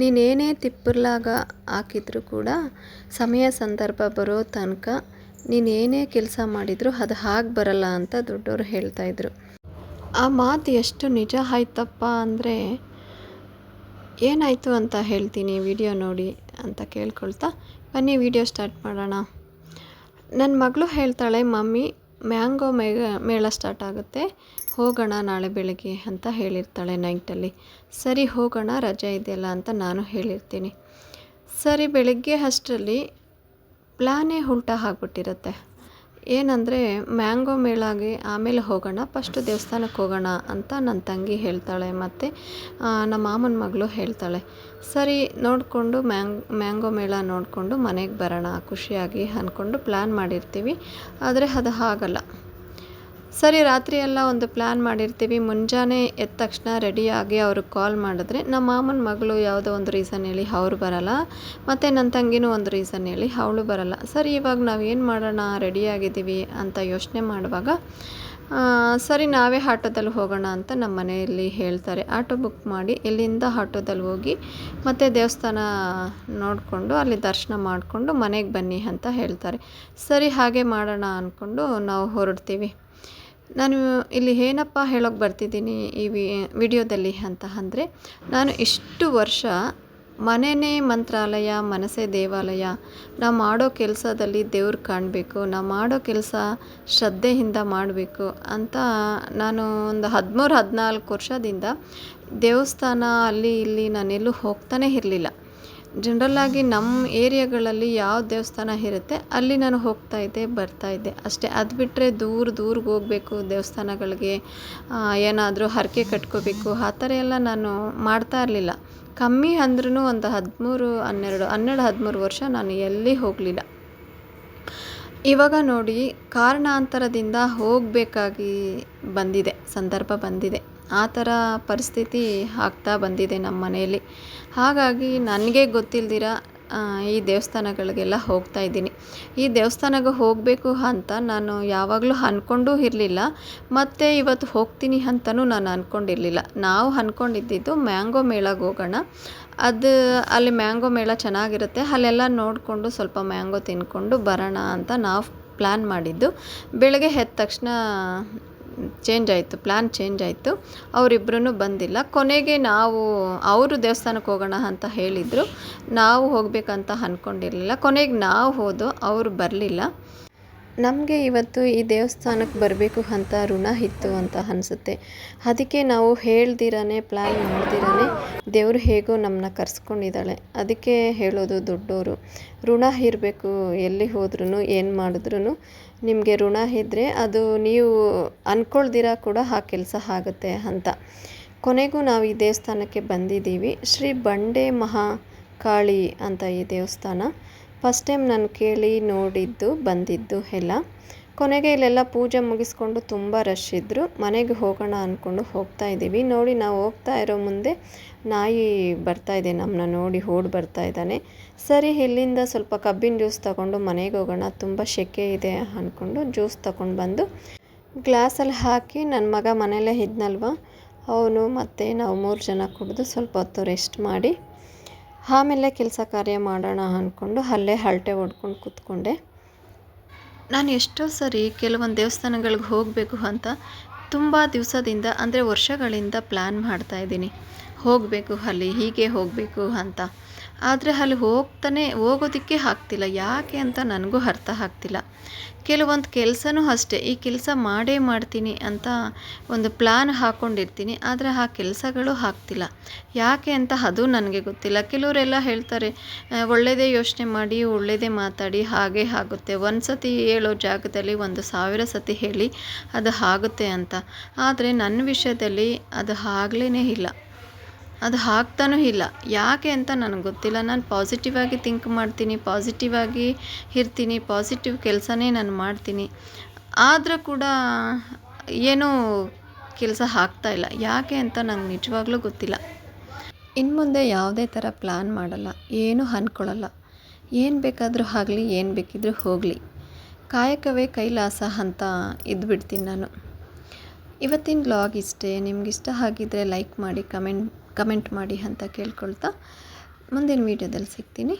ನೀನೇನೇ ತಿಪ್ಪರ್ಲಾಗ ಹಾಕಿದ್ರು ಕೂಡ ಸಮಯ ಸಂದರ್ಭ ಬರೋ ತನಕ ನೀನೇನೇ ಕೆಲಸ ಮಾಡಿದರೂ ಅದು ಹಾಗೆ ಬರಲ್ಲ ಅಂತ ದೊಡ್ಡವರು ಹೇಳ್ತಾಯಿದ್ರು ಆ ಮಾತು ಎಷ್ಟು ನಿಜ ಆಯ್ತಪ್ಪ ಅಂದರೆ ಏನಾಯಿತು ಅಂತ ಹೇಳ್ತೀನಿ ವಿಡಿಯೋ ನೋಡಿ ಅಂತ ಕೇಳ್ಕೊಳ್ತಾ ಬನ್ನಿ ವಿಡಿಯೋ ಸ್ಟಾರ್ಟ್ ಮಾಡೋಣ. ನನ್ನ ಮಗಳು ಹೇಳ್ತಾಳೆ, ಮಮ್ಮಿ ಮ್ಯಾಂಗೋ ಮೇಗ, ಮೇಳ ಸ್ಟಾರ್ಟ್ ಆಗುತ್ತೆ. ಹೋಗೋಣ ನಾಳೆ ಬೆಳಗ್ಗೆ ಅಂತ ಹೇಳಿರ್ತಾಳೆ ನೈಟಲ್ಲಿ ಸರಿ ಹೋಗೋಣ, ರಜೆ ಇದೆಯಲ್ಲ ಅಂತ ನಾನು ಹೇಳಿರ್ತೀನಿ. ಸರಿ ಬೆಳಗ್ಗೆ ಅಷ್ಟರಲ್ಲಿ ಪ್ಲ್ಯಾನೇ ಉಲ್ಟಾ ಆಗಿಬಿಟ್ಟಿರುತ್ತೆ. ಏನಂದರೆ, ಮ್ಯಾಂಗೋ ಮೇಳಾಗೆ ಆಮೇಲೆ ಹೋಗೋಣ, ಫಸ್ಟ್ ದೇವಸ್ಥಾನಕ್ಕೆ ಹೋಗೋಣ ಅಂತ ನನ್ನ ತಂಗಿ ಹೇಳ್ತಾಳೆ. ಮತ್ತು ನಮ್ಮ ಮಾಮನ ಮಗಳು ಹೇಳ್ತಾಳೆ, ಸರಿ, ನೋಡಿಕೊಂಡು ಮ್ಯಾಂಗ್, ಮ್ಯಾಂಗೋ ಮೇಳ ನೋಡಿಕೊಂಡು ಮನೆಗೆ ಬರೋಣ, ಖುಷಿಯಾಗಿ ಅಂದ್ಕೊಂಡು ಪ್ಲ್ಯಾನ್ ಮಾಡಿರ್ತೀವಿ. ಆದರೆ ಅದು ಆಗಲ್ಲ ಸರಿ, ರಾತ್ರಿ ಎಲ್ಲ ಒಂದು ಪ್ಲ್ಯಾನ್ ಮಾಡಿರ್ತೀವಿ. ಮುಂಜಾನೆ ಎದ್ದ ತಕ್ಷಣ ರೆಡಿಯಾಗಿ ಅವ್ರಿಗೆ ಕಾಲ್ ಮಾಡಿದ್ರೆ ನಮ್ಮ ಮಾಮನ ಮಗಳು ಯಾವುದೋ ಒಂದು ರೀಸನ್ ಹೇಳಿ ಅವ್ರು ಬರಲ್ಲ. ಮತ್ತು ನನ್ನ ತಂಗಿನೂ ಒಂದು ರೀಸನ್ ಹೇಳಿ ಅವಳು ಬರಲ್ಲ. ಸರಿ, ಇವಾಗ ನಾವು ಏನು ಮಾಡೋಣ? ರೆಡಿಯಾಗಿದ್ದೀವಿ ಅಂತ ಯೋಚನೆ ಮಾಡುವಾಗ ಸರಿ, ನಾವೇ ಆಟೋದಲ್ಲಿ ಹೋಗೋಣ ಅಂತ ನಮ್ಮ ಮನೆಯಲ್ಲಿ ಹೇಳ್ತಾರೆ. ಆಟೋ ಬುಕ್ ಮಾಡಿ ಇಲ್ಲಿಂದ ಆಟೋದಲ್ಲಿ ಹೋಗಿ ಮತ್ತು ದೇವಸ್ಥಾನ ನೋಡಿಕೊಂಡು ಅಲ್ಲಿ ದರ್ಶನ ಮಾಡಿಕೊಂಡು ಮನೆಗೆ ಬನ್ನಿ ಅಂತ ಹೇಳ್ತಾರೆ. ಸರಿ, ಹಾಗೆ ಮಾಡೋಣ ಅಂದ್ಕೊಂಡು ನಾವು ಹೊರಡ್ತೀವಿ. ನಾನು ಇಲ್ಲಿ ಏನಪ್ಪ ಹೇಳೋಕೆ ಬರ್ತಿದ್ದೀನಿ ಈ ವಿಡಿಯೋದಲ್ಲಿ ಅಂತ ಅಂದರೆ, ನಾನು ಇಷ್ಟು ವರ್ಷ ಮನೆಯೇ ಮಂತ್ರಾಲಯ, ಮನಸ್ಸೇ ದೇವಾಲಯ, ನಾವು ಮಾಡೋ ಕೆಲಸದಲ್ಲಿ ದೇವ್ರು ಕಾಣಬೇಕು, ನಾವು ಮಾಡೋ ಕೆಲಸ ಶ್ರದ್ಧೆಯಿಂದ ಮಾಡಬೇಕು ಅಂತ ನಾನು ಒಂದು ಹದಿಮೂರು ಹದಿನಾಲ್ಕು ವರ್ಷದಿಂದ ದೇವಸ್ಥಾನ ಅಲ್ಲಿ ಇಲ್ಲಿ ನಾನೆಲ್ಲೂ ಹೋಗ್ತಾನೆ ಇರಲಿಲ್ಲ. ಜನ್ರಲ್ಲಾಗಿ ನಮ್ಮ ಏರಿಯಾಗಳಲ್ಲಿ ಯಾವ ದೇವಸ್ಥಾನ ಇರುತ್ತೆ, ಅಲ್ಲಿ ನಾನು ಹೋಗ್ತಾ ಇದ್ದೆ, ಬರ್ತಾ ಇದ್ದೆ. ಅಷ್ಟೇ, ಅದು ಬಿಟ್ಟರೆ ದೂರ ದೂರ್ಗೆ ಹೋಗಬೇಕು ದೇವಸ್ಥಾನಗಳಿಗೆ. ಏನಾದರೂ ಹರಕೆ ಕಟ್ಕೋಬೇಕು. ಆ ಥರ ಎಲ್ಲ ನಾನು ಮಾಡ್ತಾ ಇರಲಿಲ್ಲ. ಕಮ್ಮಿ ಅಂದ್ರೂ ಒಂದು ಹದಿಮೂರು, ಹನ್ನೆರಡು ಹನ್ನೆರಡು, ಹದಿಮೂರು ವರ್ಷ ನಾನು ಎಲ್ಲಿ ಹೋಗಲಿಲ್ಲ. ಇವಾಗ ನೋಡಿ, ಕಾರಣಾಂತರದಿಂದ ಹೋಗಬೇಕಾಗಿ ಬಂದಿದೆ, ಸಂದರ್ಭ ಬಂದಿದೆ. ಆ ಥರ ಪರಿಸ್ಥಿತಿ ಆಗ್ತಾ ಬಂದಿದೆ ನಮ್ಮ ಮನೆಯಲ್ಲಿ. ಹಾಗಾಗಿ ನನಗೆ ಗೊತ್ತಿಲ್ದಿರ ಈ ದೇವಸ್ಥಾನಗಳಿಗೆಲ್ಲ ಹೋಗ್ತಾ ಇದ್ದೀನಿ. ಈ ದೇವಸ್ಥಾನಕ್ಕೆ ಹೋಗಬೇಕು ಅಂತ ನಾನು ಯಾವಾಗಲೂ ಅಂದ್ಕೊಂಡೂ ಇರಲಿಲ್ಲ. ಮತ್ತು ಇವತ್ತು ಹೋಗ್ತೀನಿ ಅಂತಲೂ ನಾನು ಅಂದ್ಕೊಂಡಿರಲಿಲ್ಲ ನಾವು ಅಂದ್ಕೊಂಡಿದ್ದಿದ್ದು ಮ್ಯಾಂಗೋ ಮೇಳಗೆ ಹೋಗೋಣ. ಅದು ಅಲ್ಲಿ ಮ್ಯಾಂಗೋ ಮೇಳ ಚೆನ್ನಾಗಿರುತ್ತೆ. ಅಲ್ಲೆಲ್ಲ ನೋಡಿಕೊಂಡು ಸ್ವಲ್ಪ ಮ್ಯಾಂಗೋ ತಿನ್ಕೊಂಡು ಬರೋಣ ಅಂತ ನಾವು ಪ್ಲ್ಯಾನ್ ಮಾಡಿದ್ದು. ಬೆಳಗ್ಗೆ ಎದ್ದ ತಕ್ಷಣ ಚೇಂಜ್ ಆಯಿತು ಪ್ಲ್ಯಾನ್ ಚೇಂಜ್ ಆಯಿತು. ಅವರಿಬ್ಬರೂ ಬಂದಿಲ್ಲ. ಕೊನೆಗೆ ನಾವು, ಅವರು ದೇವಸ್ಥಾನಕ್ಕೆ ಹೋಗೋಣ ಅಂತ ಹೇಳಿದರು. ನಾವು ಹೋಗಬೇಕಂತ ಅಂದ್ಕೊಂಡಿರಲಿಲ್ಲ ಕೊನೆಗೆ ನಾವು ಹೋದೋ, ಅವರು ಬರಲಿಲ್ಲ. ನಮಗೆ ಇವತ್ತು ಈ ದೇವಸ್ಥಾನಕ್ಕೆ ಬರಬೇಕು ಅಂತ ಋಣ ಇತ್ತು ಅಂತ ಅನಿಸುತ್ತೆ. ಅದಕ್ಕೆ ನಾವು ಹೇಳ್ದಿರೇ ಪ್ಲ್ಯಾನ್ ಮಾಡ್ದಿರೇ ದೇವರು ಹೇಗೋ ನಮ್ಮನ್ನ ಕರ್ಸ್ಕೊಂಡಿದ್ದಾಳೆ. ಅದಕ್ಕೆ ಹೇಳೋದು ದೊಡ್ಡವರು ಋಣ ಇರಬೇಕು, ಎಲ್ಲಿ ಹೋದ್ರೂ ಏನು ಮಾಡಿದ್ರೂ ನಿಮಗೆ ಋಣ ಇದ್ದರೆ ಅದು ನೀವು ಅಂದ್ಕೊಳ್ದಿರ ಕೂಡ ಆ ಕೆಲಸ ಆಗುತ್ತೆ ಅಂತ. ಕೊನೆಗೂ ನಾವು ಈ ದೇವಸ್ಥಾನಕ್ಕೆ ಬಂದಿದ್ದೀವಿ. ಶ್ರೀ ಬಂಡೆ ಮಹಾಕಾಳಿ ಅಂತ ಈ ದೇವಸ್ಥಾನ. ಫಸ್ಟ್ ಟೈಮ್ ನಾನು ಕೇಳಿ ನೋಡಿದ್ದು, ಬಂದಿದ್ದು ಎಲ್ಲ. ಕೊನೆಗೆ ಇಲ್ಲೆಲ್ಲ ಪೂಜೆ ಮುಗಿಸ್ಕೊಂಡು ತುಂಬ ರಶ್ ಇದ್ದರು ಮನೆಗೆ ಹೋಗೋಣ ಅಂದ್ಕೊಂಡು ಹೋಗ್ತಾ ಇದ್ದೀವಿ. ನೋಡಿ ನಾವು ಹೋಗ್ತಾ ಇರೋ ಮುಂದೆ ನಾಯಿ ಬರ್ತಾ ಇದೆ ನಮ್ಮನ್ನ ನೋಡಿ ಓಡಿ ಬರ್ತಾ ಇದ್ದಾನೆ. ಸರಿ, ಇಲ್ಲಿಂದ ಸ್ವಲ್ಪ ಕಬ್ಬಿನ ಜ್ಯೂಸ್ ತಗೊಂಡು ಮನೆಗೆ ಹೋಗೋಣ. ತುಂಬ ಸೆಕೆ ಇದೆ ಅಂದ್ಕೊಂಡು ಜ್ಯೂಸ್ ತಗೊಂಡು ಬಂದು ಗ್ಲಾಸಲ್ಲಿ ಹಾಕಿ ನನ್ನ ಮಗ ಮನೆಯಲ್ಲೇ ಇದ್ನಲ್ವ? ಅವನು ಮತ್ತು ನಾವು ಮೂರು ಜನ ಕುಡಿದು ಸ್ವಲ್ಪ ಹೊತ್ತು ರೆಸ್ಟ್ ಮಾಡಿ ಆಮೇಲೆ ಕೆಲಸ ಕಾರ್ಯ ಮಾಡೋಣ ಅಂದ್ಕೊಂಡು ಅಲ್ಲೇ ಹರಟೆ ಹೊಡ್ಕೊಂಡು ಕೂತ್ಕೊಂಡೆ. ನಾನು ಎಷ್ಟೋ ಸರಿ ಕೆಲವೊಂದು ದೇವಸ್ಥಾನಗಳಿಗೆ ಹೋಗಬೇಕು ಅಂತ ತುಂಬ ದಿವಸದಿಂದ, ಅಂದರೆ ವರ್ಷಗಳಿಂದ ಪ್ಲ್ಯಾನ್ ಮಾಡ್ತಾಯಿದ್ದೀನಿ ಹೋಗಬೇಕು ಅಲ್ಲಿ, ಹೀಗೆ ಹೋಗಬೇಕು ಅಂತ. ಆದರೆ ಅಲ್ಲಿ ಹೋಗ್ತಾನೆ, ಹೋಗೋದಕ್ಕೆ ಆಗ್ತಿಲ್ಲ ಯಾಕೆ ಅಂತ ನನಗೂ ಅರ್ಥ ಆಗ್ತಿಲ್ಲ. ಕೆಲವೊಂದು ಕೆಲಸನೂ ಅಷ್ಟೇ, ಈ ಕೆಲಸ ಮಾಡೇ ಮಾಡ್ತೀನಿ ಅಂತ ಒಂದು ಪ್ಲ್ಯಾನ್ ಹಾಕ್ಕೊಂಡಿರ್ತೀನಿ ಆದರೆ ಆ ಕೆಲಸಗಳು ಆಗ್ತಿಲ್ಲ ಯಾಕೆ ಅಂತ ಅದು ನನಗೆ ಗೊತ್ತಿಲ್ಲ. ಕೆಲವರೆಲ್ಲ ಹೇಳ್ತಾರೆ ಒಳ್ಳೆಯದೇ ಯೋಚನೆ ಮಾಡಿ ಒಳ್ಳೆಯದೇ ಮಾತಾಡಿ, ಹಾಗೆ ಆಗುತ್ತೆ. ಒಂದು ಸತಿ ಹೇಳೋ ಜಾಗದಲ್ಲಿ ಒಂದು ಸಾವಿರ ಸತಿ ಹೇಳಿ ಅದು ಆಗುತ್ತೆ ಅಂತ. ಆದರೆ ನನ್ನ ವಿಷಯದಲ್ಲಿ ಅದು ಆಗ್ಲೇ ಇಲ್ಲ. ಅದು ಆಗ್ತಾನೂ ಇಲ್ಲ. ಯಾಕೆ ಅಂತ ನನಗೆ ಗೊತ್ತಿಲ್ಲ. ನಾನು ಪಾಸಿಟಿವ್ ಆಗಿ ಥಿಂಕ್ ಮಾಡ್ತೀನಿ ಪಾಸಿಟಿವ್ ಆಗಿ ಇರ್ತೀನಿ ಪಾಸಿಟಿವ್ ಕೆಲಸನೇ ನಾನು ಮಾಡ್ತೀನಿ. ಆದರೂ ಕೂಡ ಏನೂ ಕೆಲಸ ಆಗ್ತಾಯಿಲ್ಲ ಯಾಕೆ ಅಂತ ನಂಗೆ ನಿಜವಾಗ್ಲೂ ಗೊತ್ತಿಲ್ಲ. ಇನ್ನು ಮುಂದೆ ಯಾವುದೇ ಥರ ಪ್ಲ್ಯಾನ್ ಮಾಡಲ್ಲ. ಏನೂ ಅಂದ್ಕೊಳ್ಳಲ್ಲ ಏನು ಬೇಕಾದರೂ ಆಗಲಿ, ಏನು ಬೇಕಿದ್ದರೂ ಹೋಗಲಿ. ಕಾಯಕವೇ ಕೈಲಾಸ ಅಂತ ಇದ್ಬಿಡ್ತೀನಿ ನಾನು. ಇವತ್ತಿನ ಬ್ಲಾಗ್ ಇಷ್ಟೇ. ನಿಮ್ಗೆ ಇಷ್ಟ ಆಗಿದ್ದರೆ ಲೈಕ್ ಮಾಡಿ ಕಮೆಂಟ್ ಕಮೆಂಟ್ ಮಾಡಿ ಅಂತ ಕೇಳ್ಕೊಳ್ತಾ ಮುಂದಿನ ವೀಡಿಯೋದಲ್ಲಿ ಸಿಗ್ತೀನಿ.